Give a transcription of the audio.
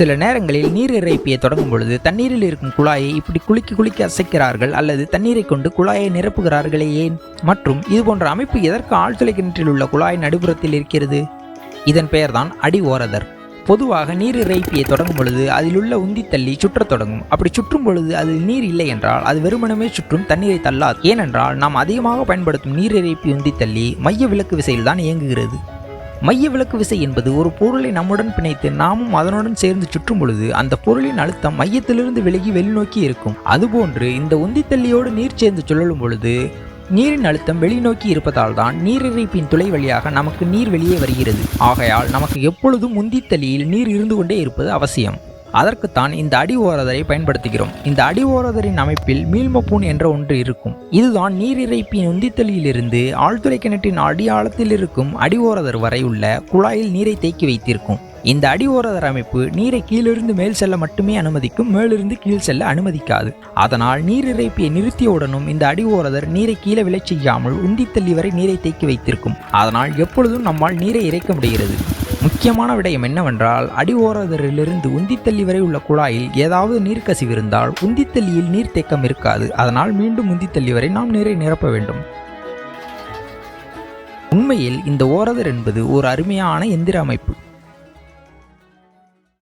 சில நேரங்களில் நீர் இறைப்பியை தொடங்கும் பொழுது தண்ணீரில் இருக்கும் குழாயை இப்படி குலுக்கி குலுக்கி அசைக்கிறார்கள் அல்லது தண்ணீரை கொண்டு குழாயை நிரப்புகிறார்களே ஏன்? மற்றும் இது போன்ற அமைப்பு எதற்கு ஆழ்துளை கிணற்றில் உள்ள குழாய் நடுப்புறத்தில் இருக்கிறது? இதன் பெயர்தான் அடி ஓரதர். பொதுவாக நீர் இறைப்பியை தொடங்கும் பொழுது அதிலுள்ள உந்தி தள்ளி சுற்றத் தொடங்கும். அப்படி சுற்றும் பொழுது அதில் நீர் இல்லை என்றால் அது வெறுமனமே சுற்றும் தண்ணீரை தள்ளாது. ஏனென்றால் நாம் அதிகமாக பயன்படுத்தும் நீர் இறைப்பி உந்தி தள்ளி மைய விலக்கு விசையில்தான் இயங்குகிறது. மைய விளக்கு விசை என்பது ஒரு பொருளை நம்முடன் பிணைத்து நாமும் அதனுடன் சேர்ந்து சுற்றும் பொழுது அந்த பொருளின் அழுத்தம் மையத்திலிருந்து விலகி வெளிநோக்கி இருக்கும். அதுபோன்று இந்த உந்தித்தள்ளியோடு நீர் சேர்ந்து சுழலும் பொழுது நீரின் அழுத்தம் வெளிநோக்கி இருப்பதால் தான் நீரிறைப்பின் துளை வழியாக நமக்கு நீர் வெளியே வருகிறது. ஆகையால் நமக்கு எப்பொழுதும் உந்தித்தள்ளியில் நீர் இருந்து கொண்டே இருப்பது அவசியம். அதற்குத்தான் இந்த அடி ஓரதரை பயன்படுத்துகிறோம். இந்த அடி ஓரதரின் அமைப்பில் மீள்மப்பூன் என்ற ஒன்று இருக்கும். இதுதான் நீரிறைப்பின் உந்தித்தளியிலிருந்து ஆழ்துளை கிணற்றின் அடி ஆழத்தில் இருக்கும் அடி ஓரதர் வரை உள்ள குழாயில் நீரை தேக்கி வைத்திருக்கும். இந்த அடி ஓரதர் அமைப்பு நீரை கீழிருந்து மேல் செல்ல மட்டுமே அனுமதிக்கும் மேலிருந்து கீழ் செல்ல அனுமதிக்காது. அதனால் நீரிறைப்பியை நிறுத்தியவுடனும் இந்த அடி ஓரதர் நீரை கீழே விளை செய்யாமல் உந்தித்தள்ளி வரை நீரை தேக்கி வைத்திருக்கும். அதனால் எப்பொழுதும் நம்மால் நீரை இறைக்க முடிகிறது. முக்கியமான விடயம் என்னவென்றால் அடி ஓரதரிலிருந்து உந்தித்தள்ளி வரை உள்ள குழாயில் ஏதாவது நீர்க்கசிவு இருந்தால் உந்தித்தள்ளியில் நீர் தேக்கம் இருக்காது. அதனால் மீண்டும் உந்தித்தள்ளி வரை நாம் நீரை நிரப்ப வேண்டும். உண்மையில் இந்த ஓரதர் என்பது ஒரு அருமையான எந்திர அமைப்பு.